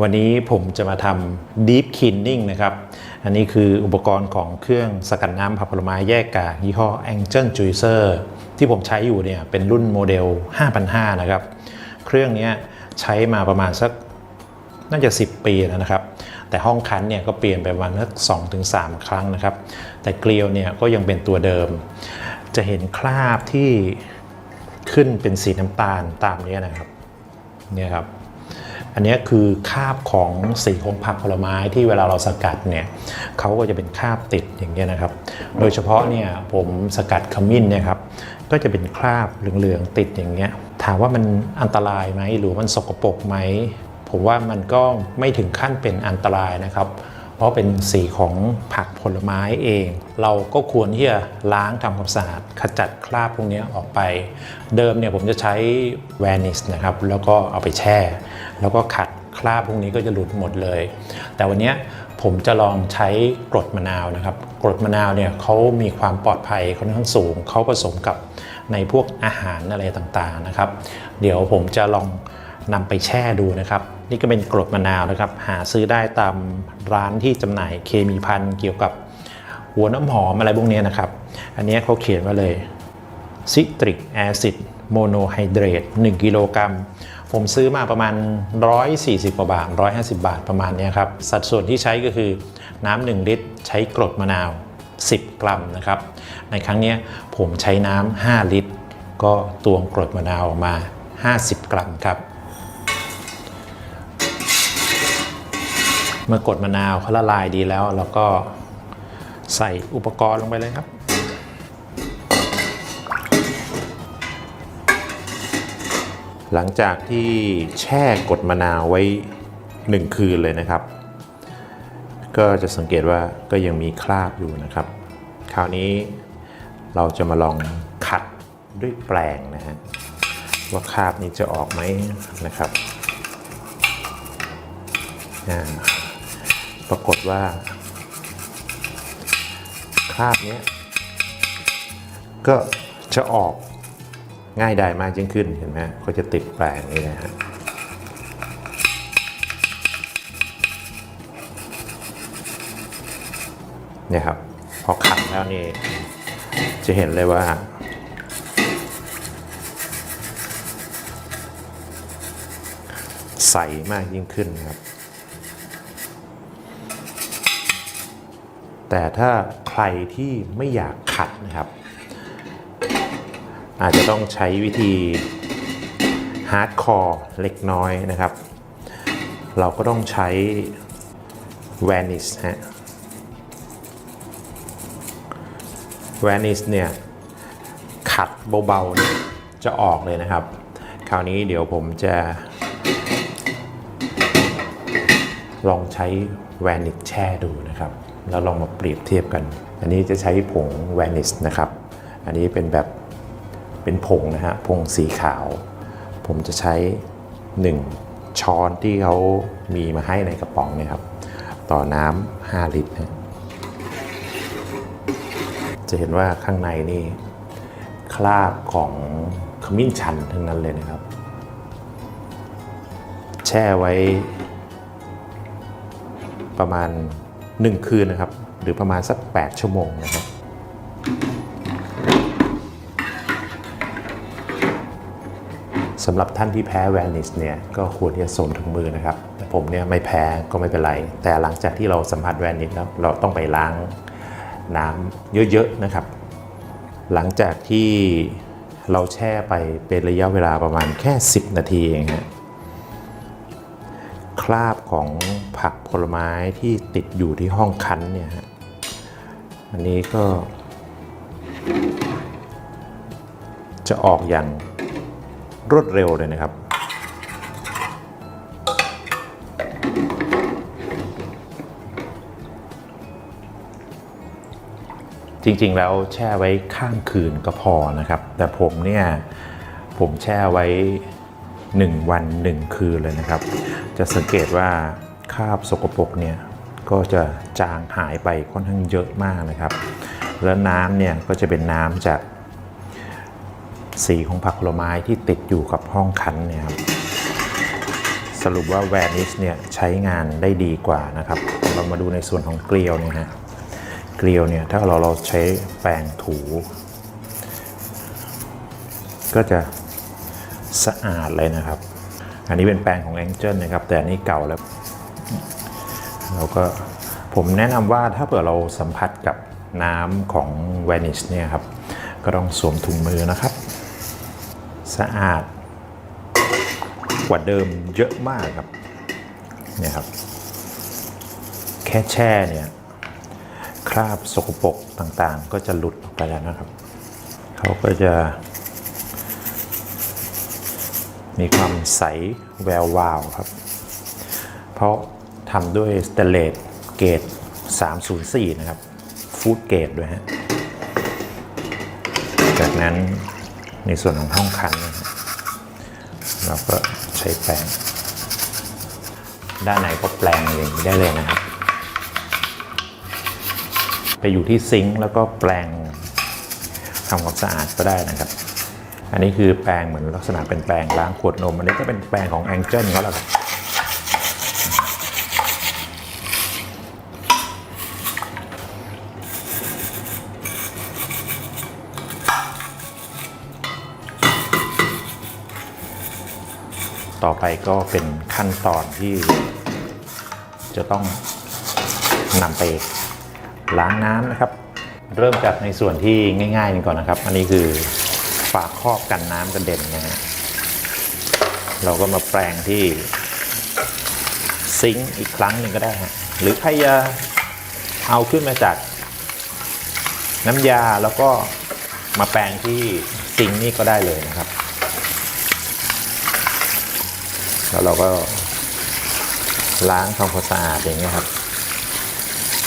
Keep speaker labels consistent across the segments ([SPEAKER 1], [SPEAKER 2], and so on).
[SPEAKER 1] วันนี้ผมจะมาทำ Deep Cleaning นะครับ อันนี้คืออุปกรณ์ของเครื่องสกัดน้ำผักผลไม้แยกกากยี่ห้อ Angel Juicer ที่ผมใช้อยู่เนี่ยเป็นรุ่นโมเดล5,500นะครับ เครื่องนี้ใช้มาประมาณสักน่าจะ 10 ปีแล้วนะครับ แต่ห้องคั้นเนี่ยก็เปลี่ยนไปประมาณสัก2-3 ครั้งนะครับ แต่เกลียวเนี่ยก็ยังเป็นตัวเดิม จะเห็นคราบที่ขึ้นเป็นสีน้ำตาลตามเนี้ยนะครับเนี่ยครับ อันนี้คือคราบของสีของผักผลไม้ที่เวลาเราสกัดเนี่ยเขาก็จะเป็นคราบติดอย่างเงี้ยนะครับ โดยเฉพาะเนี่ยผมสกัดขมิ้นเนี่ยครับก็จะเป็นคราบเหลืองๆติดอย่างเงี้ยถามว่ามันอันตรายไหมหรือมันสกปรกไหมผมว่ามันก็ไม่ถึงขั้นเป็นอันตรายนะครับ ราะเป็นสีของผักผลไม้เอง เราก็ควรที่จะล้างทำความสะอาดขจัดคราบพวกนี้ออกไป เดิมเนี่ยผมจะใช้แวนิสนะครับแล้วก็เอาไปแช่ แล้วก็ขัดคราบพวกนี้ก็จะหลุดหมดเลย แต่วันนี้ผมจะลองใช้กรดมะนาวนะครับ กรดมะนาวเนี่ยเขามีความปลอดภัยค่อนข้างสูงเขาผสมกับในพวกอาหารอะไรต่างๆนะครับ เดี๋ยวผมจะลอง นำไปแช่ดูนะครับ นี่ก็เป็นกรดมะนาวนะครับ หาซื้อได้ตามร้านที่จำหน่ายเคมีพันเกี่ยวกับหัวน้ำหอมอะไรพวกนี้นะครับ อันนี้เขาเขียนมาเลยซิตริกแอซิดโมโนไฮเดรต1กิโลกรัมผมซื้อมาประมาณ 140 กว่าบาท 150 บาทประมาณเนี้ยครับ สัดส่วนที่ใช้ก็คือน้ำ1ลิตร ใช้กรดมะนาว 10 กรัมนะครับ ในครั้งนี้ผมใช้น้ำ5ลิตร ก็ตวงกรดมะนาวออกมา 50 กรัมครับ เมื่อกดมะนาวเขาละลายดีแล้ว เราก็ใส่อุปกรณ์ลงไปเลยครับ หลังจากที่แช่กดมะนาวไว้ 1 คืนเลยนะครับ ก็จะสังเกตว่าก็ยังมีคราบอยู่นะครับ คราวนี้เราจะมาลองขัดด้วยแปรงนะฮะว่าคราบนี้จะออกไหมนะครับ อ่า ปรากฏว่า คราบเนี้ยก็จะออกง่ายได้มากยิ่งขึ้นเห็นไหมก็จะติดแปลงนี่นะฮะเนี่ยครับ พอขัดแล้วนี่ จะเห็นเลยว่า ใสมากยิ่งขึ้นครับ แต่ถ้าใครที่ไม่อยากขัดนะครับ อาจจะต้องใช้วิธีฮาร์ดคอร์เล็กน้อยนะครับ เราก็ต้องใช้แวนิสฮะแวนิสเนี่ย ขัดเบาๆเนี่ยจะออกเลยนะครับ คราวนี้เดี๋ยวผมจะ ลองใช้แวนิสแช่ดูนะครับ แล้วลองมาเปรียบเทียบกัน อันนี้จะใช้ผงแวนิสนะครับ อันนี้เป็นแบบเป็นผงนะฮะผงสีขาว ผมจะใช้ 1 ช้อนที่เขามีมาให้ในกระป๋องนี่ยครับ ต่อน้ำ5ลิตรนะจะเห็นว่าข้างในนี่คราบของขมิ้นชันทั้งนั้นเลยนะครับ แช่ไว้ประมาณ 1 คืนนะครับ หรือประมาณสัก 8 ชั่วโมงนะครับสำหรับท่านที่แพ้แวนิสเนี่ยก็ควรที่จะสวมถุงมือนะครับ แต่ผมเนี่ยไม่แพ้ก็ไม่เป็นไร แต่หลังจากที่เราสัมผัสแวนิสแล้วเราต้องไปล้างน้ำเยอะๆนะครับ หลังจากที่เราแช่ไปเป็นระยะเวลาประมาณแค่ 10 นาทีเองฮะ คราบของผักผลไม้ที่ติดอยู่ที่ห้องคั้นเนี่ยฮะอันนี้ก็ จะออกอย่างรวดเร็วเลยนะครับจริงๆ แล้วแช่ไว้ข้ามคืนก็พอนะครับ แต่ผมเนี่ย ผมแช่ไว้ 1 วัน 1 คืนเลยนะครับ จะสังเกตว่าคราบสกปรกเนี่ยก็จะจางหายไปค่อนข้างเยอะมากนะครับ แล้วน้ำเนี่ยก็จะเป็นน้ำจากสีของผักผลไม้ที่ติดอยู่กับห้องคั้นเนี่ยครับสรุปว่าแวนิชเนี่ยใช้งานได้ดีกว่านะครับ เรามาดูในส่วนของเกลียวเนี่ยฮะเกลียวเนี่ยถ้าเราเราใช้แปรงถู ก็จะสะอาดเลยนะครับ อันนี้เป็นแปรงของ Angel นะครับ แต่อันนี้เก่าแล้ว เราก็ผมแนะนำว่าถ้าเผื่อเราสัมผัสกับน้ำของ Vanish เนี่ยครับ ก็ต้องสวมถุงมือนะครับ สะอาดกว่าเดิมเยอะมากครับเนี่ยครับ แค่แช่เนี่ยคราบสกปรกต่างๆ ก็จะหลุดออกไปแล้วนะครับ เขาก็จะ มีความใสแวววาวครับ เพราะทำด้วยสเตเลสเกรด304 นะครับ ฟูดเกรดด้วยฮะ จากนั้นในส่วนของห้องคัน เราก็ใช้แปรงด้านในก็แปลงอย่างนี้ได้เลยนะครับ ไปอยู่ที่ซิงค์แล้วก็แปลงทำความสะอาดก็ได้นะครับ อันนี้คือแปรงเหมือนลักษณะเป็นแปรงล้างขวดนม อันนี้ก็เป็นแปรงของ Angel เขาแหละครับต่อไปก็เป็นขั้นตอนที่จะต้องนำไปล้างน้ำนะครับ เริ่มจากในส่วนที่ง่ายๆกันก่อนนะครับ อันนี้คือ ฝาครอบกันน้ำกระเด็นนะฮะเราก็มาแปรงที่ซิงค์อีกครั้งหนึ่งก็ได้ฮะหรือใครจะเอาขึ้นมาจากน้ำยาแล้วก็มาแปรงที่ซิงค์นี่ก็ได้เลยนะครับ แล้วเราก็ล้างทำความสะอาดอย่างเงี้ยครับ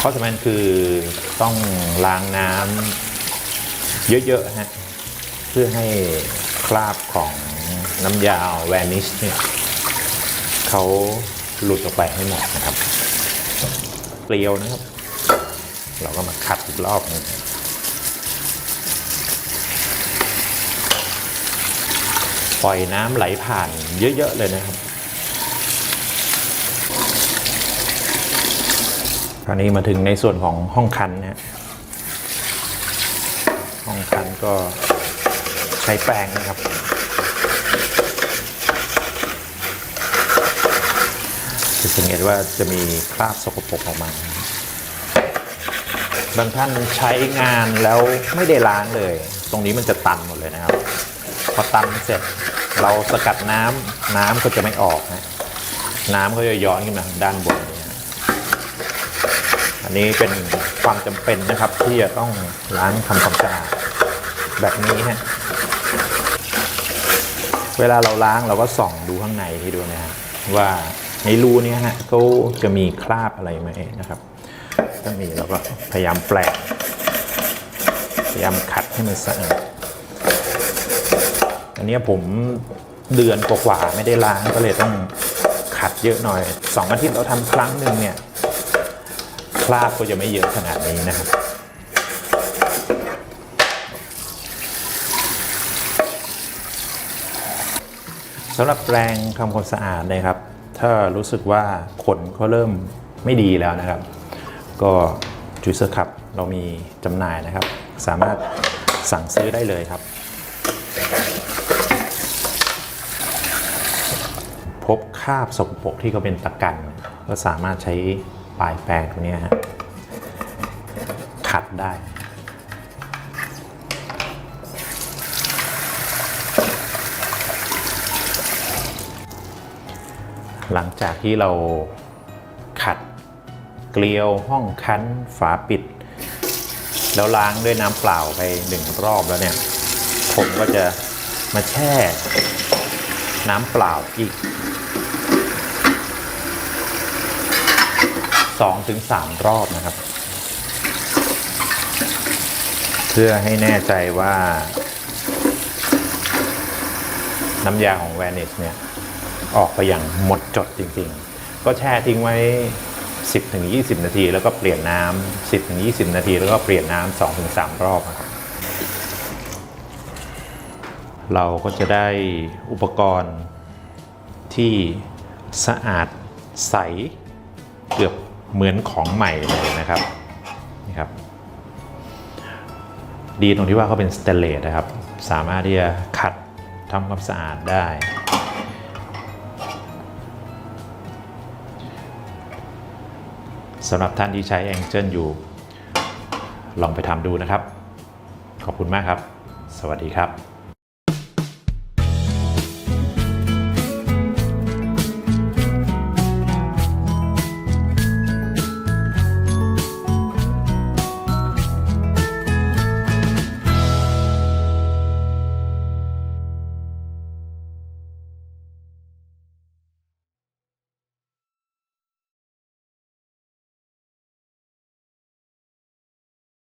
[SPEAKER 1] ข้อสำคัญคือต้องล้างน้ำเยอะๆฮะ พื่อให้คราบของน้ำยาแวนิชเนี่ยเขาหลุดออกไปให้หมดนะครับเกลียวนะครับ เราก็มาขัดอีกรอบหนึงปล่อยน้ำไหลผ่านเยอะ ๆ เลยนะครับ คราวนี้มาถึงในส่วนของห้องคันนะฮะห้องคันก็ ใช้แปรงนะครับ จะสังเกตว่าจะมีคราบสกปรกออกมาบางท่านใช้งานแล้วไม่ได้ล้างเลย ตรงนี้มันจะตันหมดเลยนะครับ พอตันเสร็จเราสกัดน้ำน้ำก็จะไม่ออกนะน้ำก็จะย้อนขึ้นมาทางด้านบนอันนี้เป็นความจำเป็นนะครับที่จะต้องล้างทำความสะอาดแบบนี้ฮะ เวลาเราล้างเราก็ส่องดูข้างในที่ดูนะฮะว่าในรูนี้ฮะเขาจะมีคราบอะไรไหมนะครับ ถ้ามีเราก็พยายามแปลงพยายามขัดให้มันสะอาดอันนี้ผมเดือนกว่าๆไม่ได้ล้างก็เลยต้องขัดเยอะหน่อยสองอาทิตย์เราทำครั้งหนึ่งเนี่ยคราบก็จะไม่เยอะขนาดนี้นะครับ สำหรับแปรงทำความสะอาดนะครับ ถ้ารู้สึกว่าขนเขาเริ่มไม่ดีแล้วนะครับ ก็จูเซอร์คับเรามีจำหน่ายนะครับ สามารถสั่งซื้อได้เลยครับ พบคราบสกปรกที่เขาเป็นตะกัน ก็สามารถใช้ปลายแปรงตัวนี้ฮะขัดได้ หลังจากที่เราขัดเกลียวห้องคั้นฝาปิด แล้วล้างด้วยน้ำเปล่าไปหนึ่งรอบแล้วเนี่ย ผมก็จะมาแช่น้ำเปล่าอีกสองถึงสามรอบนะครับ เพื่อให้แน่ใจว่า น้ำยาของแวนิสเนี่ย ออกไปอย่างหมดจดจริงๆ ก็แช่ทิ้งไว้ 10ถึง20 นาที แล้วก็เปลี่ยนน้ำ10ถึง20 นาที แล้วก็เปลี่ยนน้ำ2ถึง3รอบนะครับเราก็จะได้อุปกรณ์ที่สะอาดใสเกือบเหมือนของใหม่เลยนะครับนี่ครับ ดีตรงที่ว่าเขาเป็นสเตนเลสนะครับ สามารถที่จะขัดทำความสะอาดได้ สำหรับท่านที่ใช้ Angel อยู่ ลองไปทำดูนะครับ ขอบคุณมากครับ สวัสดีครับ